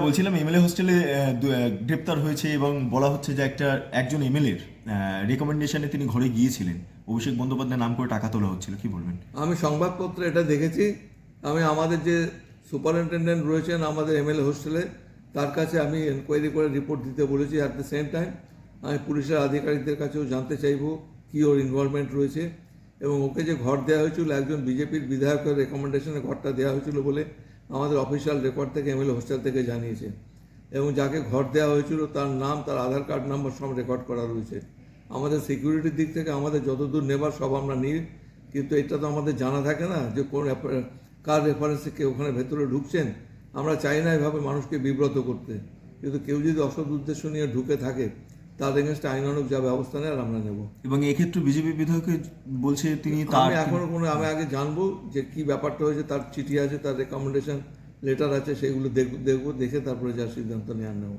বলছিলাম এমএলএ হোস্টেলে গ্রেপ্তার হয়েছে এবং বলা হচ্ছে যে একটা, একজন এমএলএর রেকমেন্ডেশনে তিনি ঘরে গিয়েছিলেন। অভিষেক বন্দ্যোপাধ্যায় নাম করে টাকা তোলা হচ্ছিল, কি বলবেন? আমি সংবাদপত্রে এটা দেখেছি। আমি আমাদের যে সুপারিনটেন্ডেন্ট রয়েছেন আমাদের এমএলএ হোস্টেলে, তার কাছে আমি এনকোয়ারি করে রিপোর্ট দিতে বলেছি। অ্যাট দ্য সেম টাইম আমি পুলিশের আধিকারিকদের কাছেও জানতে চাইব কী ওর ইনভলভমেন্ট রয়েছে এবং ওকে যে ঘর দেওয়া হয়েছিল, একজন বিজেপির বিধায়কের রেকমেন্ডেশনে ঘরটা দেওয়া হয়েছিল বলে আমাদের অফিসিয়াল রেকর্ড থেকে এমএলএ হোস্টেল থেকে জানিয়েছে। এবং যাকে ঘর দেওয়া হয়েছিল, তার নাম, তার আধার কার্ড নাম্বার সব রেকর্ড করা রয়েছে। আমাদের সিকিউরিটির দিক থেকে আমাদের যতদূর নেবার সব আমরা নিই, কিন্তু এটা তো আমাদের জানা থাকে না যে কোন কার রেফারেন্সে কেউ ওখানে ভেতরে ঢুকছেন। আমরা চাই না এভাবে মানুষকে বিব্রত করতে। কিন্তু কেউ যদি অসৎ উদ্দেশ্য নিয়ে ঢুকে থাকে তার এগেনস্টে আইনানুক যা ব্যবস্থা নেয় আর আমরা নেব। এবং এক্ষেত্রে বিজেপি বিধায়ক বলছে তিনি তার আমি এখনও কোনো আমি আগে জানব যে কি ব্যাপারটা হয়েছে তার চিঠি আছে তার রেকমেন্ডেশন লেটার আছে সেগুলো দেখব দেখব দেখে তারপরে যা সিদ্ধান্ত নেওয়ার নেব।